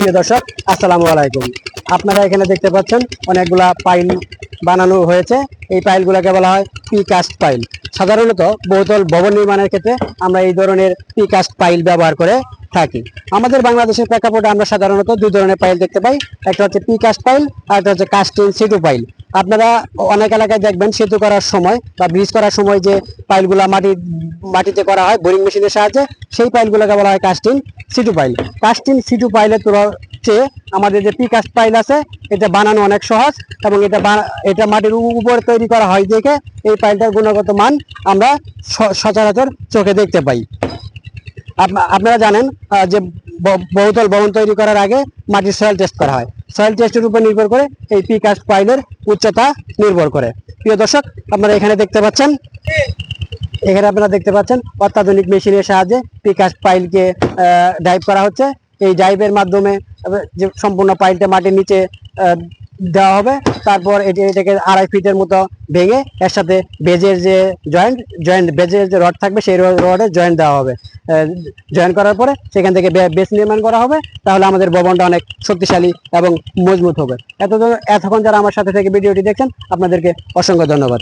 প্রিয় দর্শক, আসসালামু আলাইকুম। আপনারা এখানে দেখতে পাচ্ছেন অনেকগুলা পাইল বানানো হয়েছে। এই পাইলগুলোকে বলা হয় পি কাস্ট পাইল। সাধারণত বহুতল ভবন নির্মাণের ক্ষেত্রে আমরা এই ধরনের পি কাস্ট পাইল ব্যবহার করে থাকি। আমাদের বাংলাদেশের প্রেক্ষাপটে আমরা সাধারণত দুই ধরনের পাইল দেখতে পাই। একটা হচ্ছে পি কাস্ট পাইল আর একটা হচ্ছে কাস্টিং সিটু পাইল। আপনারা অনেক এলাকায় দেখবেন সেতু করার সময় বা ব্রিজ করার সময় যে পাইলগুলা মাটি, মাটিতে করা হয় বোরিং মেশিনের সাহায্যে, সেই পাইলগুলোকে বলা হয় casting situ pile casting situ পাইলের চেয়ে আমাদের যে পি কাস্ট পাইল আছে, এটা বানানো অনেক সহজ এবং এটা এটা মাটির উপরে তৈরি করা হয় দেখে এই পাইলটার গুণগত মান আমরা সচরাচর চোখে দেখতে পাই। আপনারা জানেন যে বহুতল ভবন তৈরি করার আগে মাটির সয়েল টেস্ট করা হয়। সয়েল টেস্টের উপর নির্ভর করে এই পি কাস্ট পাইলের উচ্চতা নির্ভর করে। প্রিয় দর্শক, আপনারা এখানে দেখতে পাচ্ছেন, এখানে আপনারা দেখতে পাচ্ছেন অত্যাধুনিক মেশিনের সাহায্যে পিকাস্ট পাইলকে ডাইভ করা হচ্ছে। এই ডাইভের মাধ্যমে যে সম্পূর্ণ পাইলটা মাটির নিচে দেওয়া হবে। তারপর এটি এটাকে আড়াই ফিটের মতো ভেঙে এর সাথে বেজের যে জয়েন্ট জয়েন্ট বেজের যে রড থাকবে, সেই রডে জয়েন্ট দেওয়া হবে। জয়েন করার পরে সেখান থেকে বেস নির্মাণ করা হবে। তাহলে আমাদের ভবনটা অনেক শক্তিশালী এবং মজবুত হবে। এত এতক্ষণ যারা আমার সাথে থেকে ভিডিওটি দেখছেন, আপনাদেরকে অসংখ্য ধন্যবাদ।